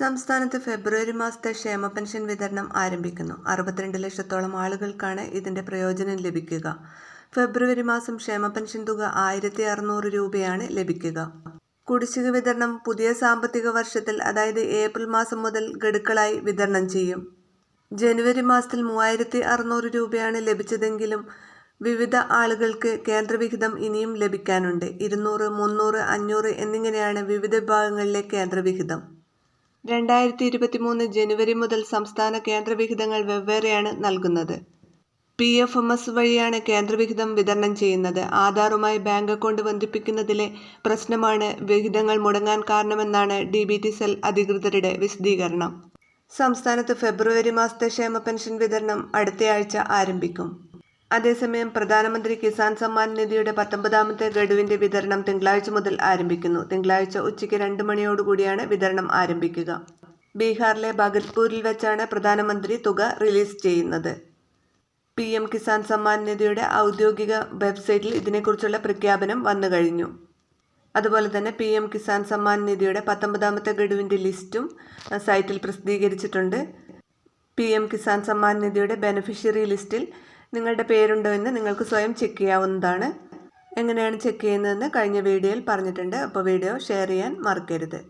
സംസ്ഥാനത്ത് ഫെബ്രുവരി മാസത്തെ ക്ഷേമ പെൻഷൻ വിതരണം ആരംഭിക്കുന്നു. അറുപത്തിരണ്ട് ലക്ഷത്തോളം ആളുകൾക്കാണ് ഇതിന്റെ പ്രയോജനം ലഭിക്കുക. ഫെബ്രുവരി മാസം ക്ഷേമ പെൻഷൻ തുക ആയിരത്തി അറുന്നൂറ് രൂപയാണ് ലഭിക്കുക. കുടിശ്ശിക വിതരണം പുതിയ സാമ്പത്തിക വർഷത്തിൽ അതായത് ഏപ്രിൽ മാസം മുതൽ ഗഡുക്കളായി വിതരണം ചെയ്യും. ജനുവരി മാസത്തിൽ മൂവായിരത്തി അറുന്നൂറ് രൂപയാണ് ലഭിച്ചതെങ്കിലും വിവിധ ആളുകൾക്ക് കേന്ദ്രവിഹിതം ഇനിയും ലഭിക്കാനുണ്ട്. ഇരുന്നൂറ് മുന്നൂറ് അഞ്ഞൂറ് എന്നിങ്ങനെയാണ് വിവിധ വിഭാഗങ്ങളിലെ കേന്ദ്രവിഹിതം. രണ്ടായിരത്തി ഇരുപത്തിമൂന്ന് ജനുവരി മുതൽ സംസ്ഥാന കേന്ദ്രവിഹിതങ്ങൾ വെവ്വേറെയാണ് നൽകുന്നത്. പി എഫ് എം എസ് വഴിയാണ് കേന്ദ്രവിഹിതം വിതരണം ചെയ്യുന്നത്. ആധാറുമായി ബാങ്ക് അക്കൗണ്ട് ബന്ധിപ്പിക്കുന്നതിലെ പ്രശ്നമാണ് വിഹിതങ്ങൾ മുടങ്ങാൻ കാരണമെന്നാണ് ഡി ബി ടി സെൽ അധികൃതരുടെ വിശദീകരണം. സംസ്ഥാനത്ത് ഫെബ്രുവരി മാസത്തെ ക്ഷേമ പെൻഷൻ വിതരണം അടുത്തയാഴ്ച ആരംഭിക്കും. അതേസമയം പ്രധാനമന്ത്രി കിസാൻ സമ്മാൻ നിധിയുടെ പത്തൊമ്പതാമത്തെ ഗഡുവിന്റെ വിതരണം തിങ്കളാഴ്ച മുതൽ ആരംഭിക്കുന്നു. തിങ്കളാഴ്ച ഉച്ചയ്ക്ക് രണ്ട് മണിയോടുകൂടിയാണ് വിതരണം ആരംഭിക്കുക. ബീഹാറിലെ ഭഗത്പൂരിൽ വെച്ചാണ് പ്രധാനമന്ത്രി തുക റിലീസ് ചെയ്യുന്നത്. പി എം കിസാൻ സമ്മാൻ നിധിയുടെ ഔദ്യോഗിക വെബ്സൈറ്റിൽ ഇതിനെക്കുറിച്ചുള്ള പ്രഖ്യാപനം വന്നു കഴിഞ്ഞു. അതുപോലെ തന്നെ പി എം കിസാൻ സമ്മാൻ നിധിയുടെ പത്തൊമ്പതാമത്തെ ഗഡുവിന്റെ ലിസ്റ്റും സൈറ്റിൽ പ്രസിദ്ധീകരിച്ചിട്ടുണ്ട്. പി എം കിസാൻ സമ്മാൻ നിധിയുടെ ബെനിഫിഷ്യറി ലിസ്റ്റിൽ നിങ്ങളുടെ പേരുണ്ടോ എന്ന് നിങ്ങൾക്ക് സ്വയം ചെക്ക് ചെയ്യാവുന്നതാണ്. എങ്ങനെയാണ് ചെക്ക് ചെയ്യുന്നതെന്ന് കഴിഞ്ഞ വീഡിയോയിൽ പറഞ്ഞിട്ടുണ്ട്. അപ്പോൾ വീഡിയോ ഷെയർ ചെയ്യാൻ മറക്കരുത്.